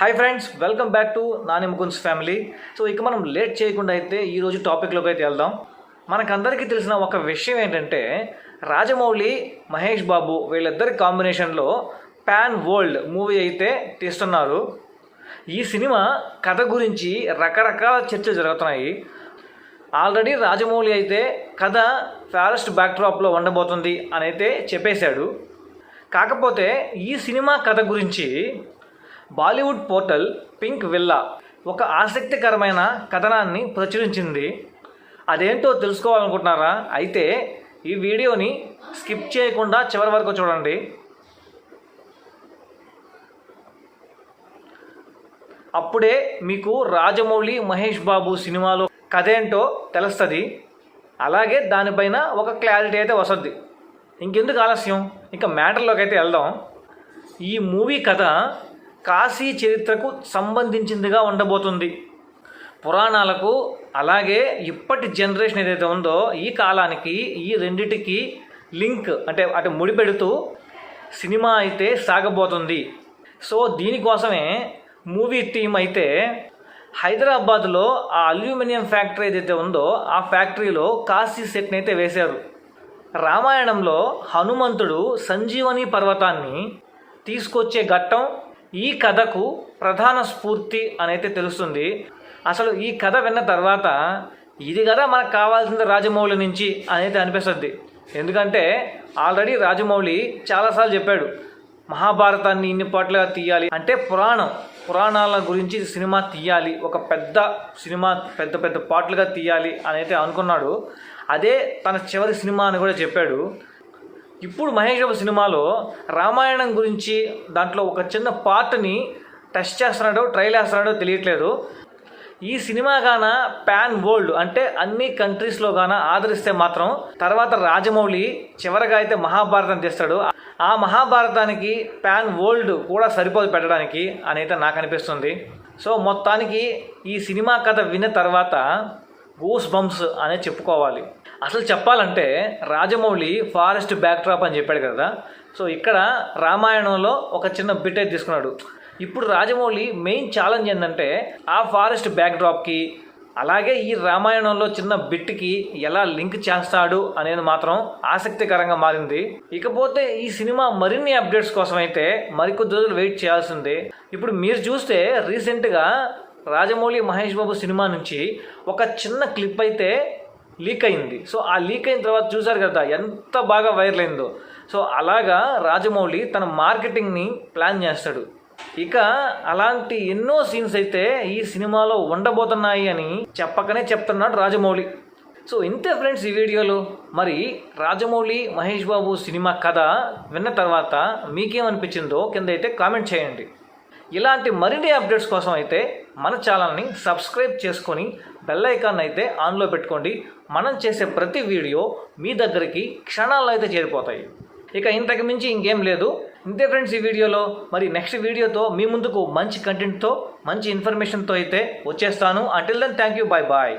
Hi friends welcome back to Nani Mukund's family so ఇక మనం late చేయకుండా అయితే ఈరోజు టాపిక్లోకి అయితే వెళ్దాం. మనకందరికీ తెలిసిన ఒక విషయం ఏంటంటే రాజమౌళి మహేష్ బాబు వీళ్ళిద్దరి కాంబినేషన్లో పాన్ వరల్డ్ మూవీ అయితే తీస్తున్నారు. ఈ సినిమా కథ గురించి రకరకాల చర్చలు జరుగుతున్నాయి. ఆల్రెడీ రాజమౌళి అయితే కథ ఫారెస్ట్ బ్యాక్డ్రాప్లో ఉండబోతుంది అని అయితే చెప్పేశాడు. కాకపోతే ఈ సినిమా కథ గురించి బాలీవుడ్ పోర్టల్ పింక్ విల్లా ఒక ఆసక్తికరమైన కథనాన్ని ప్రచురించింది. అదేంటో తెలుసుకోవాలనుకుంటున్నారా? అయితే ఈ వీడియోని స్కిప్ చేయకుండా చివరి వరకు చూడండి. అప్పుడే మీకు రాజమౌళి మహేష్ బాబు సినిమాలో కథ ఏంటో తెలుస్తుంది. అలాగే దానిపైన ఒక క్లారిటీ అయితే వస్తుంది. ఇంకెందుకు ఆలస్యం? ఇంకా మ్యాటర్లోకి అయితే వెళ్దాం. ఈ మూవీ కథ కాశీ చరిత్రకు సంబంధించిందిగా ఉండబోతుంది. పురాణాలకు అలాగే ఇప్పటి జనరేషన్ ఏదైతే ఉందో ఈ కాలానికి ఈ రెండిటికి లింక్ అంటే అటు ముడిపెడుతూ సినిమా అయితే సాగబోతుంది. సో దీనికోసమే మూవీ టీం అయితే హైదరాబాద్లో ఆ అల్యూమినియం ఫ్యాక్టరీ ఏదైతే ఉందో ఆ ఫ్యాక్టరీలో కాశీ సెట్ని అయితే వేశారు. రామాయణంలో హనుమంతుడు సంజీవని పర్వతాన్ని తీసుకొచ్చే ఘట్టం ఈ కథకు ప్రధాన స్ఫూర్తి అనైతే తెలుస్తుంది. అసలు ఈ కథ విన్న తర్వాత ఇది కదా మనకు కావాల్సింది రాజమౌళి నుంచి అనేది అనిపిస్తుంది. ఎందుకంటే ఆల్రెడీ రాజమౌళి చాలాసార్లు చెప్పాడు మహాభారతాన్ని ఇన్ని పాటలుగా తీయాలి. అంటే పురాణం పురాణాల గురించి సినిమా తీయాలి. ఒక పెద్ద సినిమా పెద్ద పెద్ద పాటలుగా తీయాలి అని అయితే అనుకున్నాడు. అదే తన చివరి సినిమా అని కూడా చెప్పాడు. ఇప్పుడు మహేష్ బాబు సినిమాలో రామాయణం గురించి దాంట్లో ఒక చిన్న పార్ట్ని టెస్ట్ చేస్తున్నాడో ట్రైల్ వేస్తున్నాడో తెలియట్లేదు. ఈ సినిమా గాన పాన్ వరల్డ్ అంటే అన్ని కంట్రీస్లో గాన ఆదరిస్తే మాత్రం తర్వాత రాజమౌళి చివరగా అయితే మహాభారతం తీస్తాడు. ఆ మహాభారతానికి పాన్ వరల్డ్ కూడా సరిపోదు పెట్టడానికి అని అయితే నాకు అనిపిస్తుంది. సో మొత్తానికి ఈ సినిమా కథ విన్న తర్వాత గూస్ బంప్స్ అనే చెప్పుకోవాలి. అసలు చెప్పాలంటే రాజమౌళి ఫారెస్ట్ బ్యాక్ డ్రాప్ అని చెప్పాడు కదా. సో ఇక్కడ రామాయణంలో ఒక చిన్న బిట్ అయితే తీసుకున్నాడు. ఇప్పుడు రాజమౌళి మెయిన్ ఛాలెంజ్ ఏంటంటే ఆ ఫారెస్ట్ బ్యాక్ డ్రాప్కి అలాగే ఈ రామాయణంలో చిన్న బిట్కి ఎలా లింక్ చేస్తాడు అనేది మాత్రం ఆసక్తికరంగా మారింది. ఇకపోతే ఈ సినిమా మరిన్ని అప్డేట్స్ కోసం అయితే మరికొద్ది రోజులు వెయిట్ చేయాల్సిందే. ఇప్పుడు మీరు చూస్తే రీసెంట్గా రాజమౌళి మహేష్ బాబు సినిమా నుంచి ఒక చిన్న క్లిప్ అయితే లీక్ అయింది. సో ఆ లీక్ అయిన తర్వాత చూసారు కదా ఎంత బాగా వైరల్ అయిందో. సో అలాగా రాజమౌళి తన మార్కెటింగ్ని ప్లాన్ చేస్తాడు. ఇక అలాంటి ఎన్నో సీన్స్ అయితే ఈ సినిమాలో ఉండబోతున్నాయి అని చెప్పకనే చెప్తున్నాడు రాజమౌళి. సో ఇంతే ఫ్రెండ్స్ ఈ వీడియోలో. మరి రాజమౌళి మహేష్ బాబు సినిమా కథ విన్న తర్వాత మీకేమనిపించిందో కింద అయితే కామెంట్ చేయండి. ఇలాంటి మరిన్ని అప్డేట్స్ కోసం అయితే మన ఛానల్ని సబ్స్క్రైబ్ చేసుకొని బెల్ ఐకాన్ అయితే ఆన్లో పెట్టుకోండి. మనం చేసే ప్రతి వీడియో మీ దగ్గరికి క్షణాల్లో అయితే చేరిపోతాయి. ఇక ఇంతకు మించి ఇంకేం లేదు. ఇంతే ఫ్రెండ్స్ ఈ వీడియోలో. మరి నెక్స్ట్ వీడియోతో మీ ముందుకు మంచి కంటెంట్తో మంచి ఇన్ఫర్మేషన్తో అయితే వచ్చేస్తాను. Until then thank you bye bye